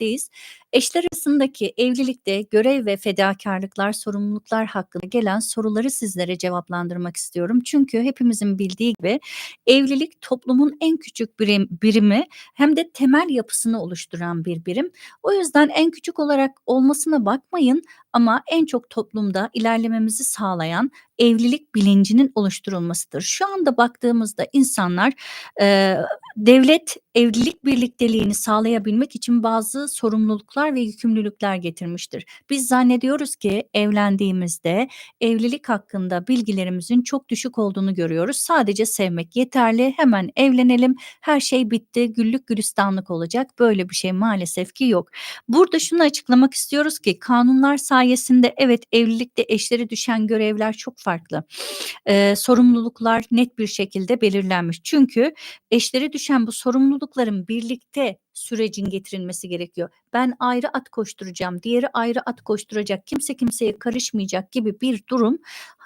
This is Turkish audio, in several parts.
this Eşler arasındaki evlilikte görev ve fedakarlıklar, sorumluluklar hakkında gelen soruları sizlere cevaplandırmak istiyorum. Çünkü hepimizin bildiği gibi evlilik toplumun en küçük birim, birimi hem de temel yapısını oluşturan bir birim. O yüzden en küçük olarak olmasına bakmayın ama en çok toplumda ilerlememizi sağlayan evlilik bilincinin oluşturulmasıdır. Şu anda baktığımızda insanlar e, devlet evlilik birlikteliğini sağlayabilmek için bazı sorumluluklar ve yükümlülükler getirmiştir. Biz zannediyoruz ki evlendiğimizde evlilik hakkında bilgilerimizin çok düşük olduğunu görüyoruz. Sadece sevmek yeterli, hemen evlenelim, her şey bitti, güllük gülistanlık olacak. Böyle bir şey maalesef ki yok. Burada şunu açıklamak istiyoruz ki kanunlar sayesinde evet evlilikte eşlere düşen görevler çok farklı. Ee, sorumluluklar net bir şekilde belirlenmiş. Çünkü eşlere düşen bu sorumlulukların birlikte sürecin getirilmesi gerekiyor. Ben ayrı at koşturacağım, diğeri ayrı at koşturacak, kimse kimseye karışmayacak gibi bir durum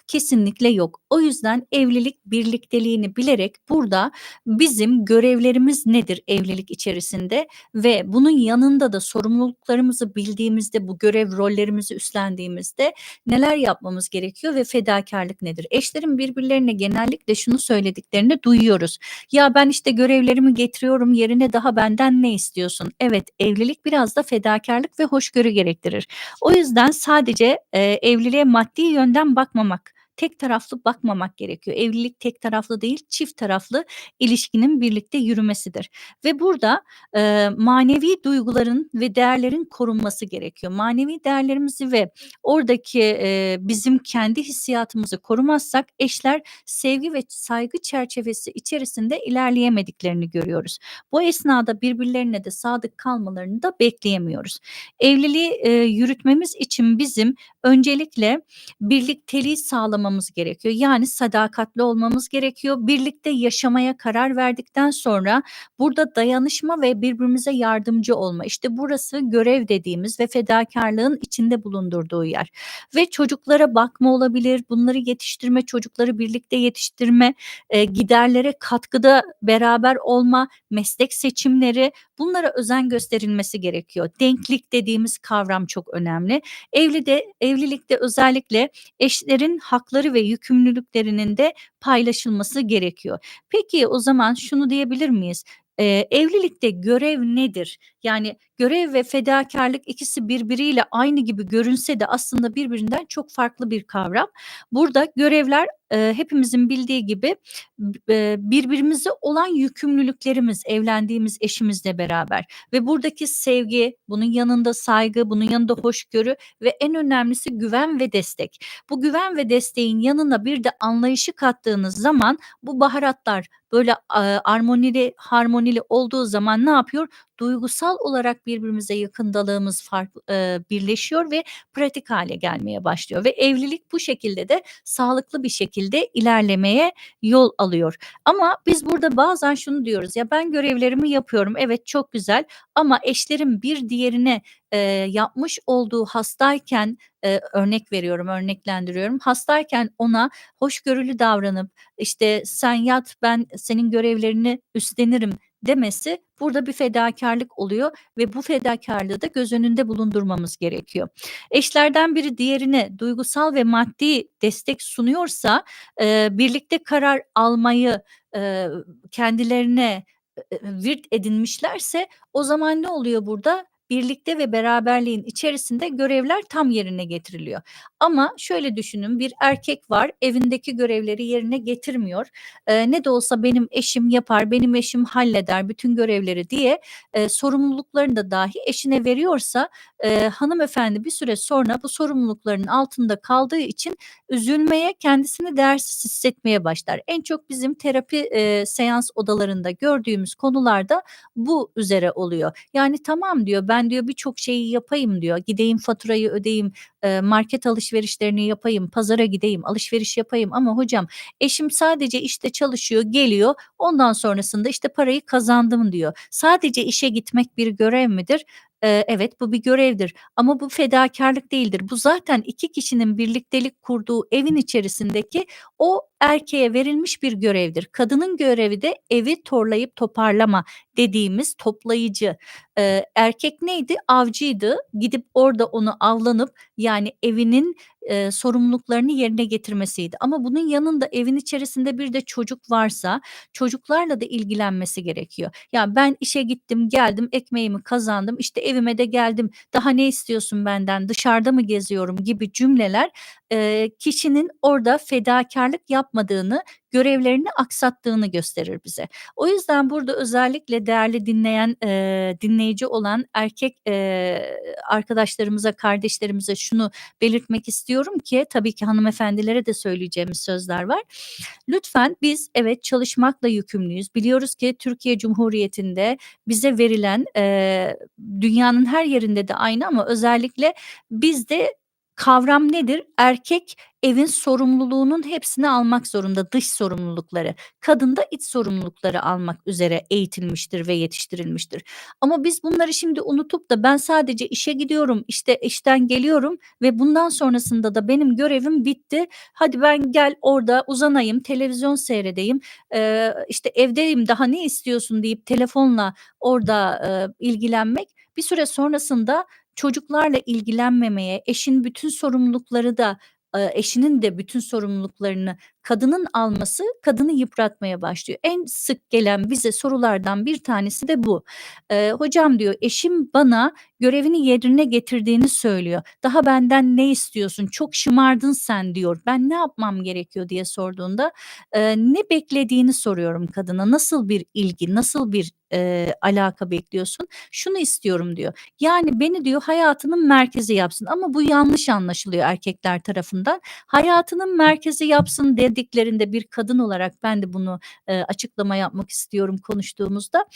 kesinlikle yok. O yüzden evlilik birlikteliğini bilerek burada bizim görevlerimiz nedir evlilik içerisinde ve bunun yanında da sorumluluklarımızı bildiğimizde bu görev rollerimizi üstlendiğimizde neler yapmamız gerekiyor ve fedakarlık nedir? Eşlerin birbirlerine genellikle şunu söylediklerini duyuyoruz. Ya ben işte görevlerimi getiriyorum yerine daha benden ne istiyorsun? Evet evlilik biraz da fedakarlık ve hoşgörü gerektirir. O yüzden sadece e, evliliğe maddi yönden bakmamak tek taraflı bakmamak gerekiyor. Evlilik tek taraflı değil, çift taraflı ilişkinin birlikte yürümesidir. Ve burada e, manevi duyguların ve değerlerin korunması gerekiyor. Manevi değerlerimizi ve oradaki e, bizim kendi hissiyatımızı korumazsak eşler sevgi ve saygı çerçevesi içerisinde ilerleyemediklerini görüyoruz. Bu esnada birbirlerine de sadık kalmalarını da bekleyemiyoruz. Evliliği e, yürütmemiz için bizim öncelikle birlikteliği sağlamamız gerekiyor. Yani sadakatli olmamız gerekiyor. Birlikte yaşamaya karar verdikten sonra burada dayanışma ve birbirimize yardımcı olma. İşte burası görev dediğimiz ve fedakarlığın içinde bulundurduğu yer. Ve çocuklara bakma olabilir, bunları yetiştirme, çocukları birlikte yetiştirme, e, giderlere katkıda beraber olma, meslek seçimleri bunlara özen gösterilmesi gerekiyor. Denklik dediğimiz kavram çok önemli. Evli de evlilikte özellikle eşlerin hakları ve yükümlülüklerinin de paylaşılması gerekiyor. Peki o zaman şunu diyebilir miyiz? Eee, evlilikte görev nedir? Yani görev ve fedakarlık ikisi birbiriyle aynı gibi görünse de aslında birbirinden çok farklı bir kavram. Burada görevler, eee, hepimizin bildiği gibi eee, birbirimize olan yükümlülüklerimiz evlendiğimiz eşimizle beraber ve buradaki sevgi, bunun yanında saygı, bunun yanında hoşgörü ve en önemlisi güven ve destek. Bu güven ve desteğin yanına bir de anlayışı kattığınız zaman bu baharatlar böyle, aaa, armonili, harmonili olduğu zaman ne yapıyor? Duygusal olarak birbirimize yakındalığımız fark eee, birleşiyor ve pratik hale gelmeye başlıyor ve evlilik bu şekilde de sağlıklı bir şekilde ilerlemeye yol alıyor. Ama biz burada bazen şunu diyoruz, ya ben görevlerimi yapıyorum, evet çok güzel ama eşlerim bir diğerine, eee, yapmış olduğu hastayken, eee, örnek veriyorum, örneklendiriyorum, hastayken ona hoşgörülü davranıp, işte, "Sen yat, ben senin görevlerini üstlenirim." Demesi burada bir fedakarlık oluyor ve bu fedakarlığı da göz önünde bulundurmamız gerekiyor. Eşlerden biri diğerine duygusal ve maddi destek sunuyorsa, eee, birlikte karar almayı, eee, kendilerine, virt edinmişlerse o zaman ne oluyor burada? Birlikte ve beraberliğin içerisinde görevler tam yerine getiriliyor. Ama şöyle düşünün, bir erkek var, evindeki görevleri yerine getirmiyor. Eee, ne de olsa benim eşim yapar, benim eşim halleder bütün görevleri diye, eee, sorumluluklarını da dahi eşine veriyorsa, eee, hanımefendi bir süre sonra bu sorumlulukların altında kaldığı için üzülmeye, kendisini değersiz hissetmeye başlar. En çok bizim terapi, eee, seans odalarında gördüğümüz konularda bu üzere oluyor. Yani tamam diyor, ben diyor birçok şeyi yapayım diyor. Gideyim faturayı ödeyeyim, eee, market alışverişlerini yapayım, pazara gideyim, alışveriş yapayım ama hocam eşim sadece işte çalışıyor, geliyor, ondan sonrasında işte parayı kazandım diyor. Sadece işe gitmek bir görev midir? Eee, evet, bu bir görevdir ama bu fedakarlık değildir. Bu zaten 2 kişinin birliktelik kurduğu evin içerisindeki o erkeğe verilmiş bir görevdir. Kadının görevi de evi torlayıp toparlama dediğimiz toplayıcı. Eee, erkek neydi? Avcıydı. Gidip orada onu avlanıp yani evinin, eee, sorumluluklarını yerine getirmesiydi. Ama bunun yanında evin içerisinde bir de çocuk varsa çocuklarla da ilgilenmesi gerekiyor. Ya, ben işe gittim, geldim, ekmeğimi kazandım, işte, evime de geldim, daha ne istiyorsun benden, dışarıda mı geziyorum gibi cümleler, eee, kişinin orada fedakârlık yapmadığını, görevlerini aksattığını gösterir bize. O yüzden burada özellikle değerli dinleyen, eee, dinleyici olan erkek, eee, arkadaşlarımıza, kardeşlerimize şunu belirtmek istiyorum ki tabii ki hanımefendilere de söyleyeceğimiz sözler var. Lütfen biz evet çalışmakla yükümlüyüz. Biliyoruz ki Türkiye Cumhuriyeti'nde bize verilen, eee, dünyanın her yerinde de aynı ama özellikle bizde kavram nedir? Erkek evin sorumluluğunun hepsini almak zorunda, dış sorumlulukları. Kadın da iç sorumlulukları almak üzere eğitilmiştir ve yetiştirilmiştir. Ama biz bunları şimdi unutup da ben sadece işe gidiyorum, işte, işten geliyorum ve bundan sonrasında da benim görevim bitti. Hadi ben gel orada uzanayım, televizyon seyredeyim, eee, işte, evdeyim daha ne istiyorsun deyip telefonla orada, eee, ilgilenmek bir süre sonrasında çocuklarla ilgilenmemeye, eşin bütün sorumlulukları da, eşinin de bütün sorumluluklarını kadının alması kadını yıpratmaya başlıyor. En sık gelen bize sorulardan bir tanesi de bu. Eee, "Hocam," diyor, "eşim bana görevini yerine getirdiğini söylüyor. Daha benden ne istiyorsun? Çok şımardın sen." diyor. "Ben ne yapmam gerekiyor?" diye sorduğunda, eee, ne beklediğini soruyorum kadına. Nasıl bir ilgi, nasıl bir, eee, alaka bekliyorsun? "Şunu istiyorum." diyor. Yani beni diyor hayatının merkezi yapsın ama bu yanlış anlaşılıyor erkekler tarafından. Hayatının merkezi yapsın dediklerinde bir kadın olarak ben de bunu, eee, açıklama yapmak istiyorum konuştuğumuzda.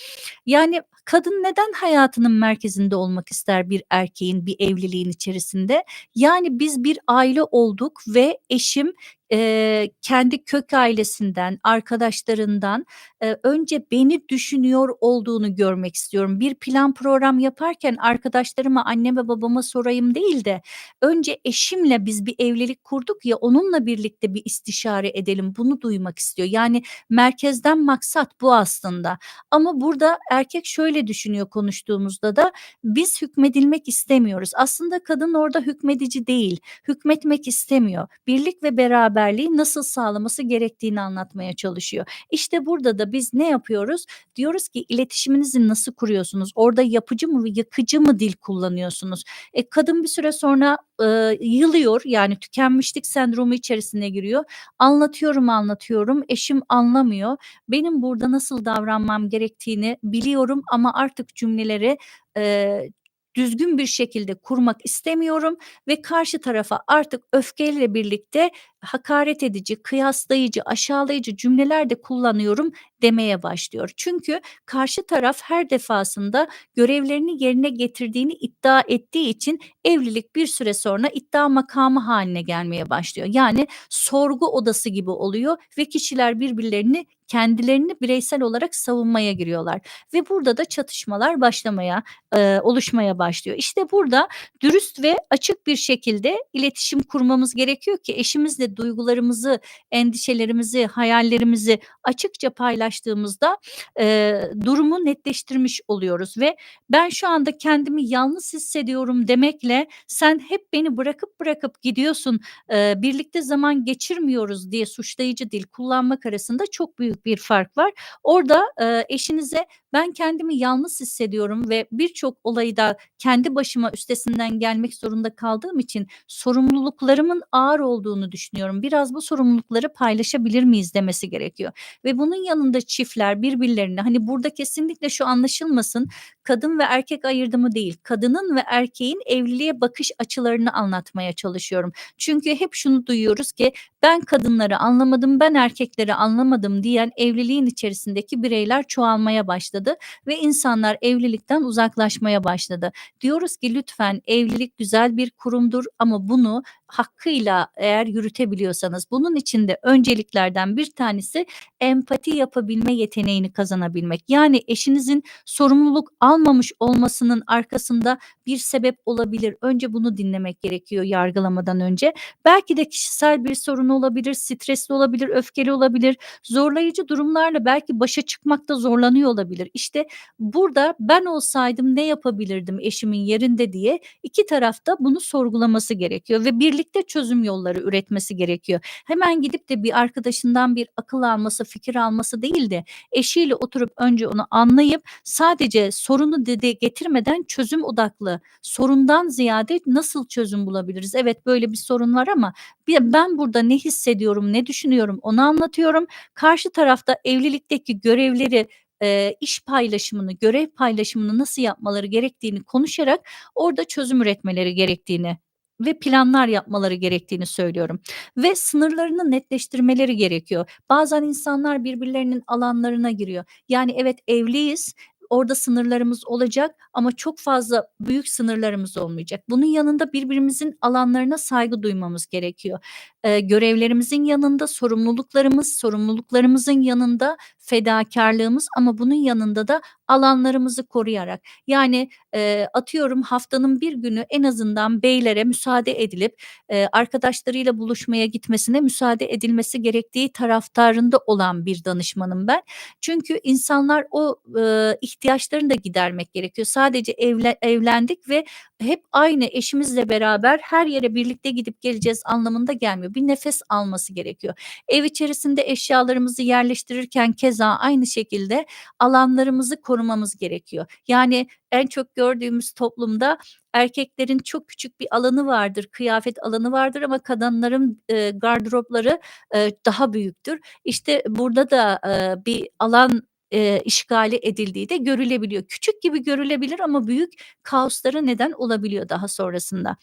Yani kadın neden hayatının merkezinde olmak ister bir erkeğin, bir evliliğin içerisinde? Yani biz bir aile olduk ve eşim, eee, kendi kök ailesinden, arkadaşlarından, eee, önce beni düşünüyor olduğunu görmek istiyorum. Bir plan program yaparken arkadaşlarıma, anneme, babama sorayım değil de önce eşimle biz bir evlilik kurduk ya, onunla birlikte bir istişare edelim, bunu duymak istiyor. Yani merkezden maksat bu aslında. Ama burada erkek şöyle düşünüyor konuştuğumuzda da, biz hükmedilmek istemiyoruz. Aslında kadın orada hükmedici değil, hükmetmek istemiyor. Birlik ve beraberliği nasıl sağlaması gerektiğini anlatmaya çalışıyor. İşte burada da biz ne yapıyoruz? Diyoruz ki iletişiminizi nasıl kuruyorsunuz? Orada yapıcı mı, yıkıcı mı dil kullanıyorsunuz? E, kadın bir süre sonra, ııı, yılıyor, yani tükenmişlik sendromu içerisine giriyor. Anlatıyorum, anlatıyorum, eşim anlamıyor. Benim burada nasıl davranmam gerektiğini biliyorum ama artık cümleleri, eee, düzgün bir şekilde kurmak istemiyorum ve karşı tarafa artık öfkeyle birlikte hakaret edici, kıyaslayıcı, aşağılayıcı cümleler de kullanıyorum demeye başlıyor. Çünkü karşı taraf her defasında görevlerini yerine getirdiğini iddia ettiği için evlilik bir süre sonra iddia makamı hâline gelmeye başlıyor. Yani sorgu odası gibi oluyor ve kişiler birbirlerini, kendilerini bireysel olarak savunmaya giriyorlar ve burada da çatışmalar başlamaya, eee, oluşmaya başlıyor. İşte burada dürüst ve açık bir şekilde iletişim kurmamız gerekiyor ki eşimizle duygularımızı, endişelerimizi, hayallerimizi açıkça paylaştığımızda, eee, durumu netleştirmiş oluyoruz ve "Ben şu anda kendimi yalnız hissediyorum." demekle "Sen hep beni bırakıp bırakıp gidiyorsun, eee, birlikte zaman geçirmiyoruz." diye suçlayıcı dil kullanmak arasında çok büyük bir fark var. Orada, eee, eşinize "Ben kendimi yalnız hissediyorum ve birçok olayı da kendi başıma üstesinden gelmek zorunda kaldığım için sorumluluklarımın ağır olduğunu düşünüyorum. Biraz bu sorumlulukları paylaşabilir miyiz?" demesi gerekiyor ve bunun yanında çiftler birbirlerine, hani, burada kesinlikle şu anlaşılmasın, kadın ve erkek ayırdımı değil, kadının ve erkeğin evliliğe bakış açılarını anlatmaya çalışıyorum. Çünkü hep şunu duyuyoruz ki "Ben kadınları anlamadım, ben erkekleri anlamadım." diyen evliliğin içerisindeki bireyler çoğalmaya başladı ve insanlar evlilikten uzaklaşmaya başladı. Diyoruz ki lütfen evlilik güzel bir kurumdur ama bunu hakkıyla eğer yürütebiliyorsanız bunun için de önceliklerden bir tanesi empati yapabilme yeteneğini kazanabilmek. Yani eşinizin sorumluluk almamış olmasının arkasında bir sebep olabilir. Önce bunu dinlemek gerekiyor yargılamadan önce. Belki de kişisel bir sorun olabilir, stresli olabilir, öfkeli olabilir, zorlayıcı durumlarla belki başa çıkmakta zorlanıyor olabilir. İşte burada ben olsaydım ne yapabilirdim eşimin yerinde diye iki taraf da bunu sorgulaması gerekiyor ve birlikte çözüm yolları üretmesi gerekiyor. Hemen gidip de bir arkadaşından bir akıl alması, fikir alması değil de eşiyle oturup önce onu anlayıp sadece sorunu dile getirmeden çözüm odaklı, sorundan ziyade nasıl çözüm bulabiliriz? Evet böyle bir sorun var ama ben burada ne hissediyorum, ne düşünüyorum onu anlatıyorum. Karşı tarafta evlilikteki görevleri, eee, iş paylaşımını, görev paylaşımını nasıl yapmaları gerektiğini konuşarak orada çözüm üretmeleri gerektiğini ve planlar yapmaları gerektiğini söylüyorum ve sınırlarını netleştirmeleri gerekiyor. Bazen insanlar birbirlerinin alanlarına giriyor. Yani evet evliyiz, orada sınırlarımız olacak ama çok fazla büyük sınırlarımız olmayacak. Bunun yanında birbirimizin alanlarına saygı duymamız gerekiyor. Eee, görevlerimizin yanında sorumluluklarımız, sorumluluklarımızın yanında fedakârlığımız ama bunun yanında da alanlarımızı koruyarak yani, eee, atıyorum haftanın bir günü en azından beylere müsaade edilip, eee, arkadaşlarıyla buluşmaya gitmesine müsaade edilmesi gerektiği taraftarında olan bir danışmanım ben. Çünkü insanlar o, ihtiyaçlarını da gidermek gerekiyor. Sadece evle evlendik ve hep aynı eşimizle beraber her yere birlikte gidip geleceğiz anlamında gelmiyor. Bir nefes alması gerekiyor. Ev içerisinde eşyalarımızı yerleştirirken keza aynı şekilde alanlarımızı korumamız gerekiyor. Yani en çok gördüğümüz toplumda erkeklerin çok küçük bir alanı vardır, kıyafet alanı vardır ama kadınların, eee, gardıropları, eee, daha büyüktür. İşte burada da, eee, bir alan, eee, işgali edildiği de görülebiliyor. Küçük gibi görülebilir ama büyük kaoslara neden olabiliyor daha sonrasında.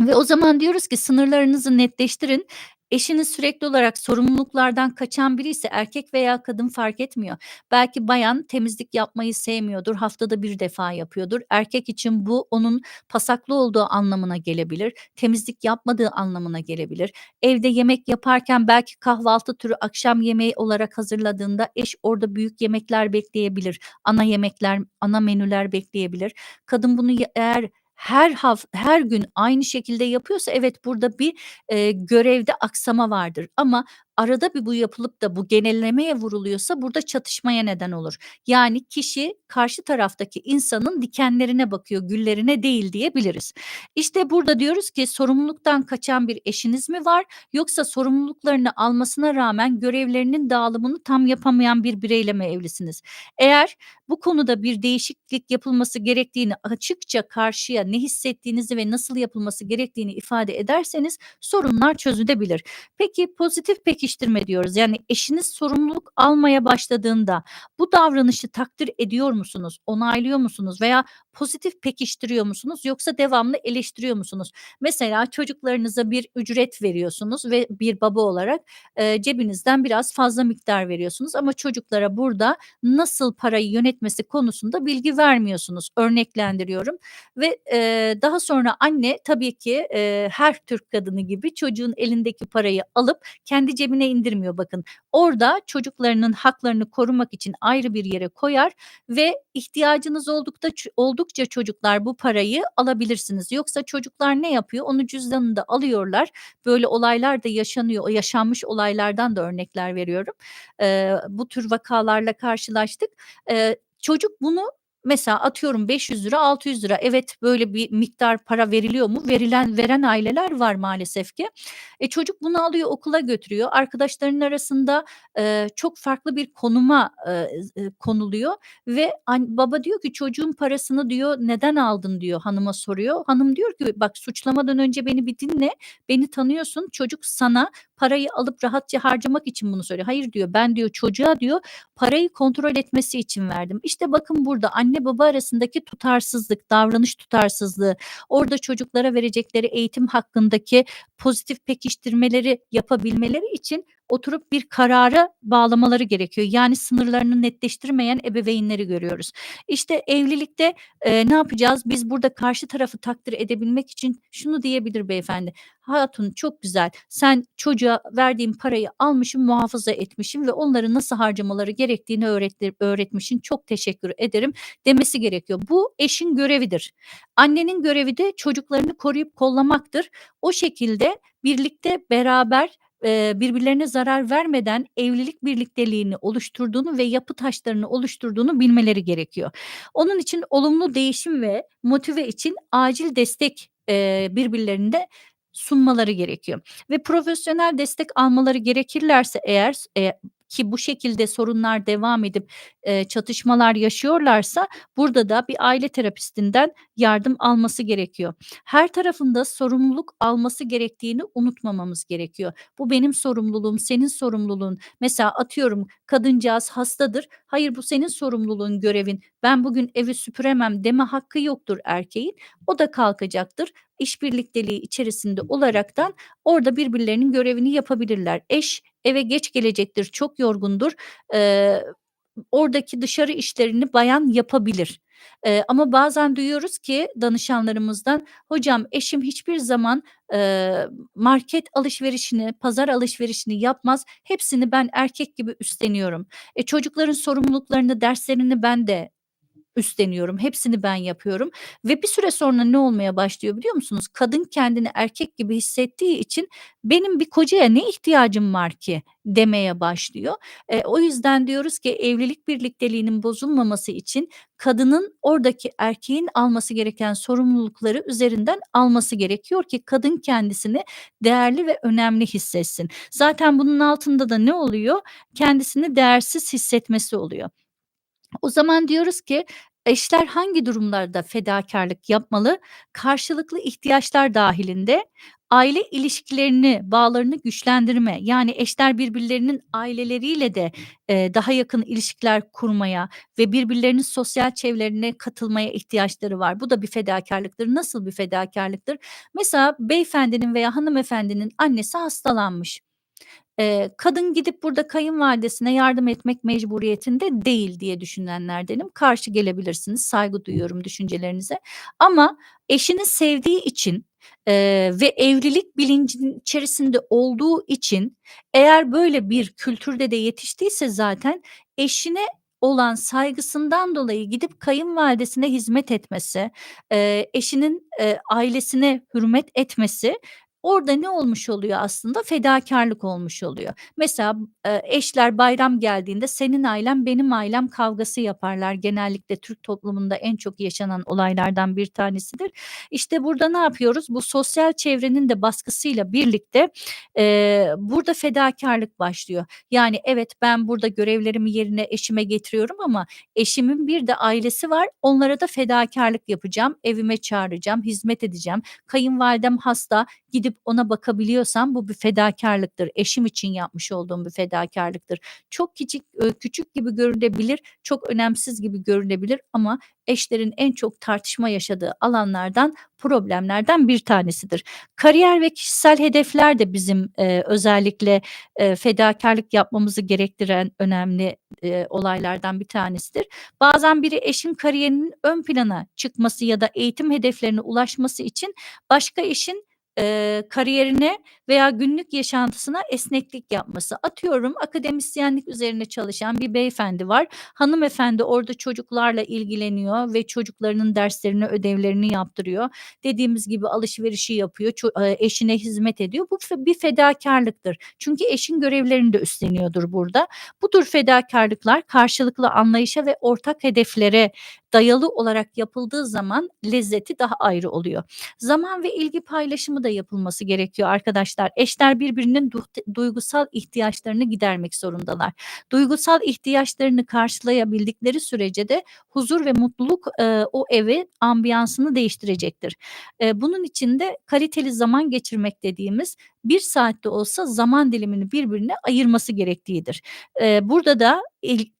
Ve o zaman diyoruz ki sınırlarınızı netleştirin. Eşiniz sürekli olarak sorumluluklardan kaçan biriyse erkek veya kadın fark etmiyor. Belki bayan temizlik yapmayı sevmiyordur, haftada 1 defa yapıyordur. Erkek için bu onun pasaklı olduğu anlamına gelebilir, temizlik yapmadığı anlamına gelebilir. Evde yemek yaparken belki kahvaltı türü akşam yemeği olarak hazırladığında eş orada büyük yemekler bekleyebilir. Ana yemekler, ana menüler bekleyebilir. Kadın bunu eğer her haf her gün aynı şekilde yapıyorsa evet burada bir, eee, görevde aksama vardır. Ama arada bir bu yapılıp da bu genellemeye vuruluyorsa burada çatışmaya neden olur. Yani kişi karşı taraftaki insanın dikenlerine bakıyor, güllerine değil diyebiliriz. İşte burada diyoruz ki sorumluluktan kaçan bir eşiniz mi var yoksa sorumluluklarını almasına rağmen görevlerinin dağılımını tam yapamayan bir bireyle mi evlisiniz? Eğer bu konuda bir değişiklik yapılması gerektiğini açıkça karşıya ne hissettiğinizi ve nasıl yapılması gerektiğini ifade ederseniz sorunlar çözülebilir. Peki pozitif pekiştirme diyoruz. Yani eşiniz sorumluluk almaya başladığında bu davranışı takdir ediyor musunuz, onaylıyor musunuz veya pozitif pekiştiriyor musunuz yoksa devamlı eleştiriyor musunuz? Mesela çocuklarınıza bir ücret veriyorsunuz ve bir baba olarak, eee, cebinizden biraz fazla miktar veriyorsunuz ama çocuklara burada nasıl parayı yönetmesi konusunda bilgi vermiyorsunuz. Örneklendiriyorum ve, eee, daha sonra anne tabii ki, eee, her Türk kadını gibi çocuğun elindeki parayı alıp kendi cebine indirmiyor bakın. Orada çocuklarının haklarını korumak için ayrı bir yere koyar ve ihtiyacınız oldukta ç oldukça çocuklar bu parayı alabilirsiniz. Yoksa çocuklar ne yapıyor? Onu cüzdanında alıyorlar. Böyle olaylar da yaşanıyor. O yaşanmış olaylardan da örnekler veriyorum. Eee, bu tür vakalarla karşılaştık. Eee, çocuk bunu mesela atıyorum ₺500 €600 evet böyle bir miktar para veriliyor mu? Verilen veren aileler var maalesef ki. E, çocuk bunu alıyor okula götürüyor. Arkadaşlarının arasında, eee, çok farklı bir konuma, eee, z konuluyor ve an baba diyor ki çocuğun parasını diyor neden aldın diyor hanıma soruyor. Hanım diyor ki bak suçlamadan önce beni bir dinle, beni tanıyorsun. Çocuk sana parayı alıp rahatça harcamak için bunu söylüyor. Hayır diyor ben diyor çocuğa diyor parayı kontrol etmesi için verdim. İşte bakın burada anne baba arasındaki tutarsızlık, davranış tutarsızlığı, orada çocuklara verecekleri eğitim hakkındaki pozitif pekiştirmeleri yapabilmeleri için oturup bir karara bağlamaları gerekiyor. Yani sınırlarını netleştirmeyen ebeveynleri görüyoruz. İşte evlilikte, eee, ne yapacağız? Biz burada karşı tarafı takdir edebilmek için şunu diyebilir beyefendi: "Hatun çok güzel, sen çocuğa verdiğin parayı almışsın, muhafaza etmişsin ve onları nasıl harcamaları gerektiğini öğretti öğretmişsin. Çok teşekkür ederim." demesi gerekiyor. Bu eşin görevidir. Annenin görevi de çocuklarını koruyup kollamaktır. O şekilde birlikte, beraber, birbirlerine zarar vermeden evlilik birlikteliğini oluşturduğunu ve yapı taşlarını oluşturduğunu bilmeleri gerekiyor. Onun için olumlu değişim ve motive için acil destek, eee, birbirlerine sunmaları gerekiyor ve profesyonel destek almaları gerekirlerse eğer eee, ki bu şekilde sorunlar devam edip, eee, çatışmalar yaşıyorlarsa burada da bir aile terapistinden yardım alması gerekiyor. Her tarafın da sorumluluk alması gerektiğini unutmamamız gerekiyor. Bu benim sorumluluğum, senin sorumluluğun. Mesela atıyorum kadıncağız hastadır. Hayır, bu senin sorumluluğun, görevin. Ben bugün evi süpüremem deme hakkı yoktur erkeğin. O da kalkacaktır. İş birlikteliği içerisinde olaraktan orada birbirlerinin görevini yapabilirler. Eş eve geç gelecektir, çok yorgundur. Eee, oradaki dışarı işlerini bayan yapabilir. Eee, ama bazen duyuyoruz ki danışanlarımızdan, "Hocam eşim hiçbir zaman, eee, market alışverişini, pazar alışverişini yapmaz. Hepsini ben erkek gibi üstleniyorum. E, çocukların sorumluluklarını, derslerini ben de üstleniyorum. Hepsini ben yapıyorum." Ve bir süre sonra ne olmaya başlıyor biliyor musunuz? Kadın kendini erkek gibi hissettiği için, "Benim bir kocaya ne ihtiyacım var ki?" demeye başlıyor. Eee, o yüzden diyoruz ki evlilik birlikteliğinin bozulmaması için kadının oradaki erkeğin alması gereken sorumlulukları üzerinden alması gerekiyor ki kadın kendisini değerli ve önemli hissetsin. Zaten bunun altında da ne oluyor? Kendisini değersiz hissetmesi oluyor. O zaman diyoruz ki eşler hangi durumlarda fedakârlık yapmalı? Karşılıklı ihtiyaçlar dâhilinde aile ilişkilerini, bağlarını güçlendirme, yani eşler birbirlerinin aileleriyle de, eee, daha yakın ilişkiler kurmaya ve birbirlerinin sosyal çevrelerine katılmaya ihtiyaçları var. Bu da bir fedakârlıktır. Nasıl bir fedakârlıktır? Mesela beyefendinin veya hanımefendinin annesi hastalanmış. Eee, kadın gidip burada kayınvalidesine yardım etmek mecburiyetinde değil diye düşünenlerdenim. Karşı gelebilirsiniz, saygı duyuyorum düşüncelerinize ama eşini sevdiği için, eee, ve evlilik bilincinin içerisinde olduğu için eğer böyle bir kültürde de yetiştiyse zaten eşine olan saygısından dolayı gidip kayınvalidesine hizmet etmesi, eee, eşinin, eee, ailesine hürmet etmesi orada ne olmuş oluyor aslında? Fedakârlık olmuş oluyor. Mesela, eee, eşler bayram geldiğinde senin ailem, benim ailem kavgası yaparlar. Genellikle Türk toplumunda en çok yaşanan olaylardan bir tanesidir. İşte burada ne yapıyoruz? Bu sosyal çevrenin de baskısıyla birlikte, eee, burada fedakârlık başlıyor. Yani evet, ben burada görevlerimi yerine eşime getiriyorum ama eşimin bir de ailesi var. Onlara da fedakârlık yapacağım. Evime çağıracağım, hizmet edeceğim. Kayınvalidem hasta, gidip ona bakabiliyorsam bu bir fedakârlıktır. Eşim için yapmış olduğum bir fedakârlıktır. Çok eee, küçük gibi görünebilir, çok önemsiz gibi görünebilir ama eşlerin en çok tartışma yaşadığı alanlardan, problemlerden bir tanesidir. Kariyer ve kişisel hedefler de bizim, eee, özellikle, eee, fedakârlık yapmamızı gerektiren önemli, eee, olaylardan bir tanesidir. Bazen biri eşin kariyerinin ön plana çıkması ya da eğitim hedeflerine ulaşması için başka eşin, eee, kariyerine veya günlük yaşantısına esneklik yapması. Atıyorum, akademisyenlik üzerine çalışan bir beyefendi var. Hanımefendi orada çocuklarla ilgileniyor ve çocuklarının derslerini, ödevlerini yaptırıyor. Dediğimiz gibi alışverişi yapıyor, ço eee, eşine hizmet ediyor. Bu fe bir fedakârlıktır. Çünkü eşin görevlerini de üstleniyordur burada. Bu tür fedakârlıklar karşılıklı anlayışa ve ortak hedeflere dayalı olarak yapıldığı zaman lezzeti daha ayrı oluyor. Zaman ve ilgi paylaşımı da yapılması gerekiyor arkadaşlar. Eşler birbirinin duht duygusal ihtiyaçlarını gidermek zorundalar. Duygusal ihtiyaçlarını karşılayabildikleri sürece de huzur ve mutluluk, eee, o evi, ambiyansını değiştirecektir. Eee, bunun için de kaliteli zaman geçirmek dediğimiz 1 saat de olsa zaman dilimini birbirine ayırması gerektiğidir. Eee, burada da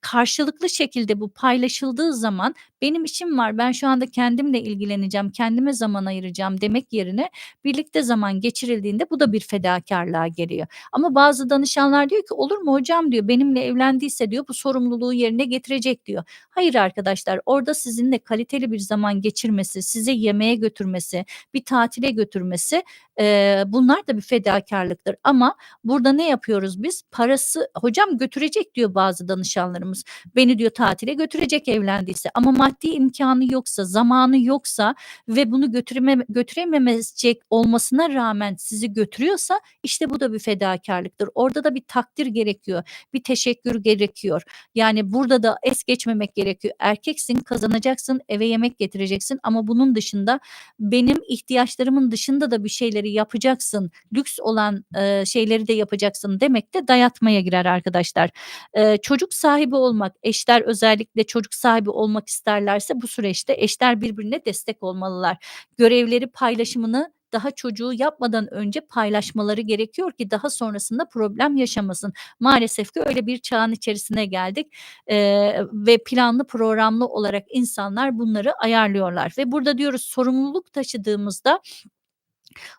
karşılıklı şekilde bu paylaşıldığı zaman benim işim var, ben şu anda kendimle ilgileneceğim, kendime zaman ayıracağım demek yerine birlikte zaman geçirildiğinde bu da bir fedakârlığa geliyor. Ama bazı danışanlar diyor ki olur mu hocam diyor benimle evlendiyse diyor bu sorumluluğu yerine getirecek diyor. Hayır arkadaşlar orada sizinle kaliteli bir zaman geçirmesi, sizi yemeğe götürmesi, bir tatile götürmesi, eee, bunlar da bir fedakârlıktır ama burada ne yapıyoruz biz? Parası hocam götürecek diyor bazı danışanlarımız. Beni diyor tatile götürecek evlendiyse ama maddi imkânı yoksa, zamanı yoksa ve bunu götüreme götürememecek olmasına rağmen sizi götürüyorsa işte bu da bir fedakârlıktır. Orada da bir takdir gerekiyor, bir teşekkür gerekiyor. Yani burada da es geçmemek gerekiyor. Erkeksin, kazanacaksın, eve yemek getireceksin ama bunun dışında benim ihtiyaçlarımın dışında da bir şeyleri yapacaksın, lüks olan, eee, şeyleri de yapacaksın demek de dayatmaya girer arkadaşlar. Eee, çocuk sahibi olmak, eşler özellikle çocuk sahibi olmak isterlerse bu süreçte eşler birbirine destek olmalılar. Görevleri paylaşımını daha çocuğu yapmadan önce paylaşmaları gerekiyor ki daha sonrasında problem yaşamasın. Maalesef ki öyle bir çağın içerisine geldik, eee, ve planlı programlı olarak insanlar bunları ayarlıyorlar ve burada diyoruz sorumluluk taşıdığımızda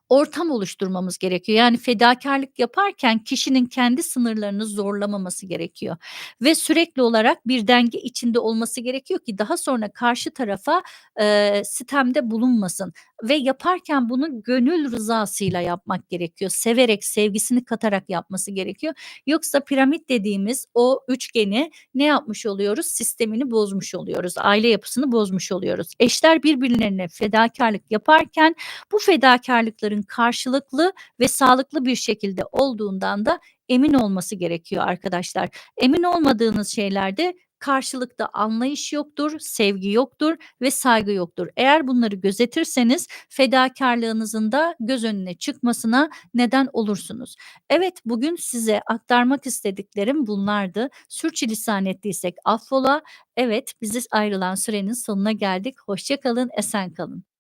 ortam oluşturmamız gerekiyor. Yani fedakârlık yaparken kişinin kendi sınırlarını zorlamaması gerekiyor ve sürekli olarak bir denge içinde olması gerekiyor ki daha sonra karşı tarafa, eee, sitemde bulunmasın ve yaparken bunu gönül rızasıyla yapmak gerekiyor. Severek, sevgisini katarak yapması gerekiyor. Yoksa piramit dediğimiz o üçgeni ne yapmış oluyoruz? Sistemini bozmuş oluyoruz, aile yapısını bozmuş oluyoruz. Eşler birbirlerine fedakârlık yaparken bu fedakârlıkların karşılıklı ve sağlıklı bir şekilde olduğundan da emin olması gerekiyor arkadaşlar. Emin olmadığınız şeylerde karşılıkta anlayış yoktur, sevgi yoktur ve saygı yoktur. Eğer bunları gözetirseniz fedakârlığınızın da göz önüne çıkmasına neden olursunuz. Evet, bugün size aktarmak istediklerim bunlardı. Sürçülisan ettiysek affola. Evet, bize ayrılan sürenin sonuna geldik. Hoşça kalın, esen kalın.